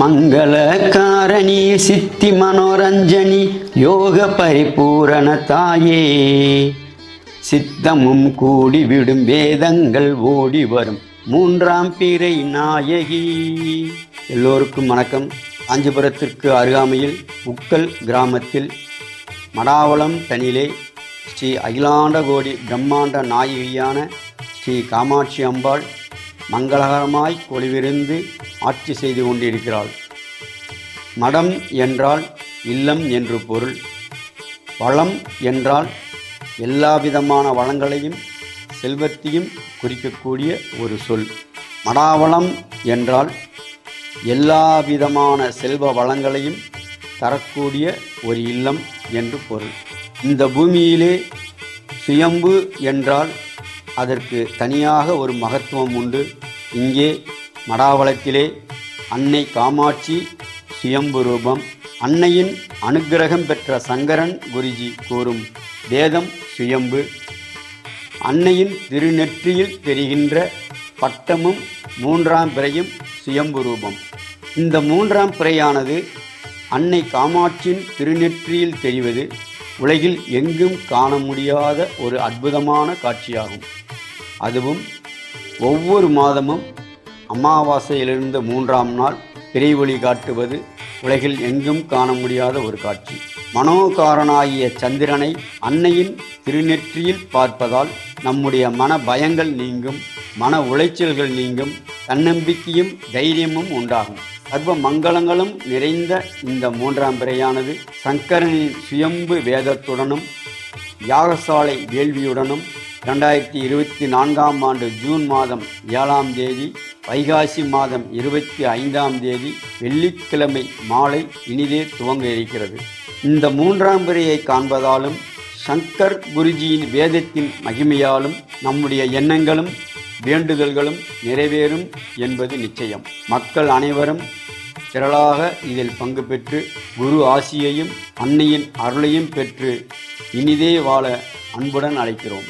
மங்களகாரணி சித்தி மனோரஞ்சனி யோக பரிபூரண தாயே. சித்தமும் கூடிவிடும் வேதங்கள் ஓடி வரும். மூன்றாம் பிறை நாயகி. எல்லோருக்கும் வணக்கம். காஞ்சிபுரத்திற்கு அருகாமையில் உக்கல் கிராமத்தில் மடாவளம் தனிலே ஸ்ரீ அகிலாண்டகோடி பிரம்மாண்ட நாயகியான ஸ்ரீ காமாட்சி அம்பாள் மங்களகரமாய் கொலிவிருந்து ஆட்சி செய்து கொண்டிருக்கிறாள். மடம் என்றால் இல்லம் என்று பொருள். வளம் என்றால் எல்லாவிதமான வளங்களையும் செல்வத்தையும் குறிக்கக்கூடிய ஒரு சொல். மடாவளம் என்றால் எல்லா விதமான செல்வ வளங்களையும் தரக்கூடிய ஒரு இல்லம் என்று பொருள். இந்த பூமியிலே சுயம்பு என்றால் அதற்கு தனியாக ஒரு மகத்துவம் உண்டு. இங்கே மடாவளத்திலே அன்னை காமாட்சி சுயம்பு ரூபம் அன்னையின் அனுக்கிரகம் பெற்ற சங்கரன் குருஜி கூறும் வேதம் சுயம்பு. அன்னையின் திருநெற்றியில் தெரிகின்ற பட்டமும் மூன்றாம் பிறையும் சுயம்பு ரூபம். இந்த மூன்றாம் பிறையானது அன்னை காமாட்சியின் திருநெற்றியில் தெரிவது உலகில் எங்கும் காண முடியாத ஒரு அற்புதமான காட்சியாகும். அதுவும் ஒவ்வொரு மாதமும் அமாவாசையிலிருந்து மூன்றாம் நாள் பிறை ஒளி காட்டுவது உலகில் எங்கும் காண முடியாத ஒரு காட்சி. மனோகாரனாகிய சந்திரனை அன்னையின் திருநெற்றியில் பார்ப்பதால் நம்முடைய மன பயங்கள் நீங்கும் மன உளைச்சல்கள் நீங்கும் தன்னம்பிக்கையும் தைரியமும் உண்டாகும். சர்வ மங்களங்களும் நிறைந்த இந்த மூன்றாம் பிறையானது சங்கரனின் சுயம்பு வேதத்துடனும் யாகசாலை வேள்வியுடனும் ரெண்டாயிரத்தி இருபத்தி நான்காம் ஆண்டு ஜூன் மாதம் ஏழாம் தேதி வைகாசி மாதம் இருபத்தி ஐந்தாம் தேதி வெள்ளிக்கிழமை மாலை இனிதே துவங்க இருக்கிறது. இந்த மூன்றாம் பிறையை காண்பதாலும் சங்கர் குருஜியின் வேதத்தின் மகிமையாலும் நம்முடைய எண்ணங்களும் வேண்டுதல்களும் நிறைவேறும் என்பது நிச்சயம். மக்கள் அனைவரும் திரளாக இதில் பங்கு பெற்று குரு ஆசியையும் அன்னையின் அருளையும் பெற்று இனிதே வாழ அன்புடன் அழைக்கிறோம்.